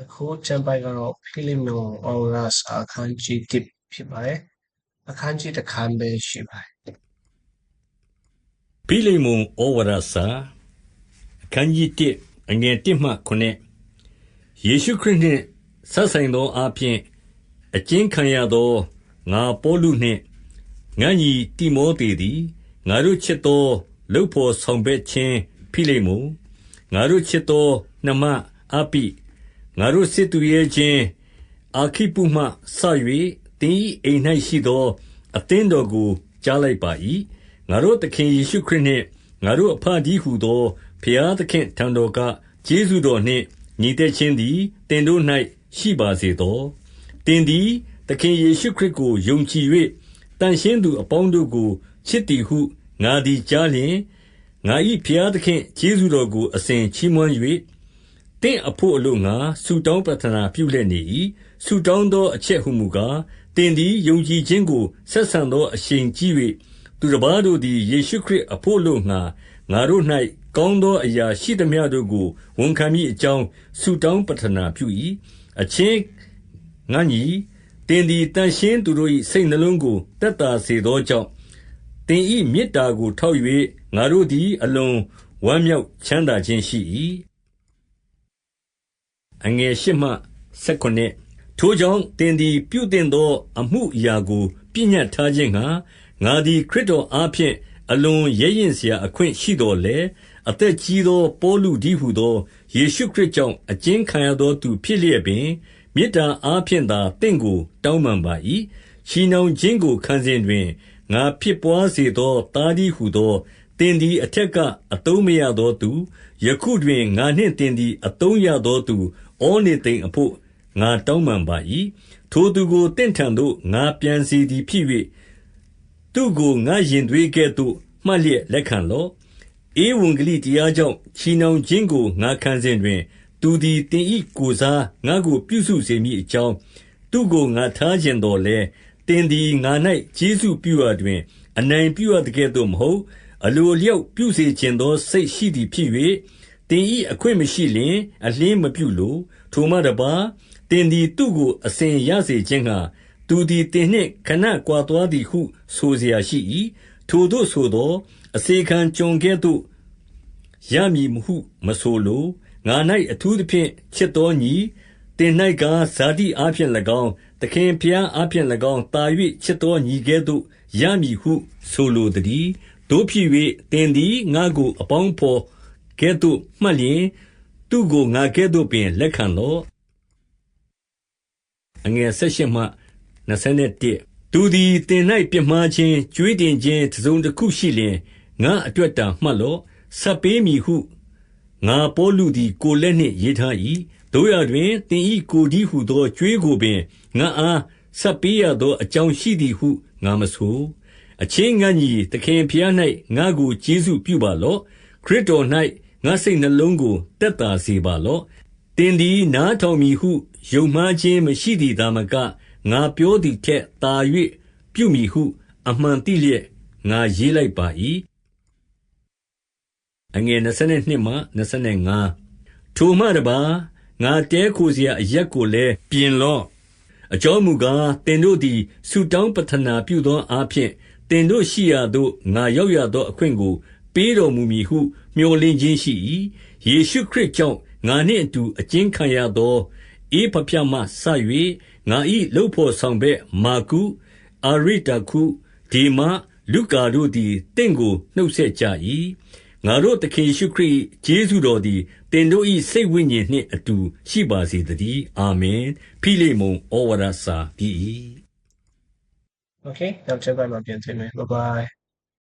အခုကျမ်းပိုက်ကတော့ဖိလိမုန်ဩဝါဒစာအခန်းကြီး1ဖြစ်ပါတယ်အခန်းကြီးတစ်ခန်းပဲရှိပါတယ်ဖိလိမ္မုန်ဩဝါဒစာအခန်းကြီး1အငယ်1မှ9ယေရှုခရစ်နှင့်ဆက်ဆိုင်သောအဖြစ်အကျဉ်းခံရသောငါပေါလုနှင့်ငါညီတိမောသေသည်ငါတို့ချစ်သောလုဖို့ဆောင်ဘက်ချင်းဖိလိမ္မုန်ငါတို့ချစ်သောနှမအပိ ငါတို့စစ်သူရဲ့ချင်းအာခိပုမှဆ၍တင်းဤအိမ်၌ရှိသော အသင်းတော်ကို ကြားလိုက်ပါ၏ငါတို့သခင်ယေရှုခရစ်နှင့်ငါတို့အဖကြီးဟုသောဖျားသခင်ထံတော်ကကျေးဇူးတော်နှင့်ညီတဲ့ချင်းသည်တင်တို့၌ရှိပါစေသောတင်သည်သခင်ယေရှုခရစ်ကိုယုံကြည်၍တန်ရှင်းသူအပေါင်းတို့ကိုချစ်သည်ဟုငါသည်ကြားလျင်ငါ၏ဖျားသခင်ကျေးဇူးတော်ကိုအစဉ်ချီးမွမ်း၍ တင့်အဖို့အလို့ငါဆုတောင်းပတနာပြုလက်နေ၏ဆုတောင်းသောအချက်ဟုမူကားတင်သည် ယုံကြည်ခြင်းကို ဆက်ဆံသော အရှင်ကြီး၍သူတစ်ပါးတို့သည် ယေရှုခရစ်အဖို့လို့ငါငါတို့၌ကောင်းသောအရာရှိသမျှတို့ကို ဝန်ခံမိအကြောင်း ဆုတောင်းပတနာပြု၏အချင်းငါညီတင်သည်တန်ရှင်းသူတို့၏စိတ်နှလုံးကိုတက်တာစေသောကြောင့်တင်ဤမေတ္တာကို ထောက်၍ငါတို့သည် အလွန်ဝမ်းမြောက်ချမ်းသာခြင်းရှိ၏ အငယ်၈မှ၁၇ထိုကြောင့်သင်သည် ပြုသင့်သော အမှုအရာကို ပညတ်ထားခြင်းငှါ ငါသည် ခရစ်တော်အားဖြင့် အလွန်ရဲရင့်စရာ အခွင့်ရှိသော်လည်း၊အသက်ကြီးသော ပေါလုတည်းဟူသော ယေရှုခရစ်ကြောင့် အကျဉ်းခံရသောသူဖြစ်လျက်ပင်၊မေတ္တာအားဖြင့်သာ သင့်ကို တောင်းပန်ပါ၏။ချည်နှောင်ခြင်းကို ခံစဉ်တွင် ငါဖြစ်ဘွားစေသော သားတည်းဟူသော တင်သည်အထက်ကအတုံးမရသောသူ ယခုတွင် ငါနှင့်တင်သည်အတုံးရသောသူ ဩနေသိန်အဖို့ ငါတောင်းပန်ပါ၏ထိုသူကိုတင့်ထံသို့ ငါပြန်စီသည်ဖြစ်၍သူကို ငါရင်သွေးကဲ့သို့ မှတ်လျက်လက်ခံလော့ ဧဝံဂေလိတရားကြောင့် ချီနှောင်ခြင်းကို ငါခံစဉ်တွင် သူသည်တင်ဤကိုစား ငါကို ပြုစုစေမည်အကြောင်း သူကို ငါထားခြင်းတော်လဲတင်သည် ငါ၌ကျေးဇူးပြုရတွင် အနိုင်ပြုရတဲ့ကဲ့သို့မဟုတ် အလိုအလျောက်ပြုစေချင်သော စိတ်ရှိသည်ဖြစ်၍၊သင်၏အခွင့်မရှိလျှင် အလျှင်းမပြုလို။ထိုမှတပါး၊သင်သည် သူ့ကို အစဉ်ရစေခြင်းငှါ သူသည် သင်နှင့်ခဏကွာသွားသည်ဟု ဆိုစရာရှိ၏။ထိုသို့ဆိုသော်၊အစေခံကျွန်ကဲ့သို့ ရမည်ဟုမဆိုလို။ငါ၌အထူးသဖြင့် ချစ်သောညီ၊သင်၌ကား ဇာတိအားဖြင့်၎င်း၊သခင်ဘုရားအားဖြင့်၎င်း သာ၍ချစ်သောညီကဲ့သို့ ရမည်ဟု ဆိုလိုသတည်း။ တို့ဖြစ်၍တင်သည် ငါကို အပေါင်းဖော်ကဲ့သို့ မှတ်လျင် သူကို ငါကဲ့သို့ပင် လက်ခံလော့အငယ်၁၈မှ21သူသည်တင်၌ပြမှားခြင်း ကြွေးတင်ခြင်း တစုံတစ်ခုရှိလျင် ငါအတွက်တာ မှတ်လော့ဆက်ပေးမည်ဟု ငါပေါလုသည် ကိုလက်နှင့် ရေးထား၏တို့ရတွင်တင်ဤကိုဒီဟုသော ကြွေးကိုပင် ငါအားဆက်ပေးရသော အကြောင်းရှိသည်ဟု ငါမဆို အချင်းငါ့ညီ၊သခင်ဘုရား၌ငါ့ကို ကျေးဇူးပြုပါလော့။ခရစ်တော်၌ငါ့စိတ်နှလုံးကို သက်သာစေပါလော့။သင်သည် နားထောင်မည်ဟု ယုံမှားခြင်းမရှိသည်သာမက၊ငါပြောသည်ထက်သာ၍ပြုမည်ဟု အမှန်သိလျက် ငါရေးလိုက်ပါ၏။ထိုမှတပါး၊ငါတည်းခိုစရာအရပ်ကိုလည်း ပြင်လော့။အကြောင်းမူကား၊သင်တို့သည် ဆုတောင်းပဌနာပြုသောအားဖြင့် တင်တို့ရှိရာသို့ ငါရောက်ရသောအခွင့်ကို ပေးတော်မူမည်ဟုမျှော်လင့်ခြင်းရှိ၏ယေရှုခရစ်ကြောင့် ငါနှင့်အတူ အကျဉ်းခံရသောဧဖဖြမှဆ၍ငါ၏လုပ်ဖော်ဆောင်ဘက် မာကု အာရိတခု ဒေမ လုကာတို့သည်တင့်ကို နှုတ်ဆက်ကြ၏ငါတို့သခင်ယေရှုခရစ်ယေရှုတော်သည်တင်တို့၏စိတ်ဝိညာဉ်နှင့်အတူ ရှိပါစေတည်း အာမင် ဖိလိမုန်ဩဝါဒစာတည် Okay နောက်ကျမ်းပိုက်မှာပြန်တွေ့မယ် bye bye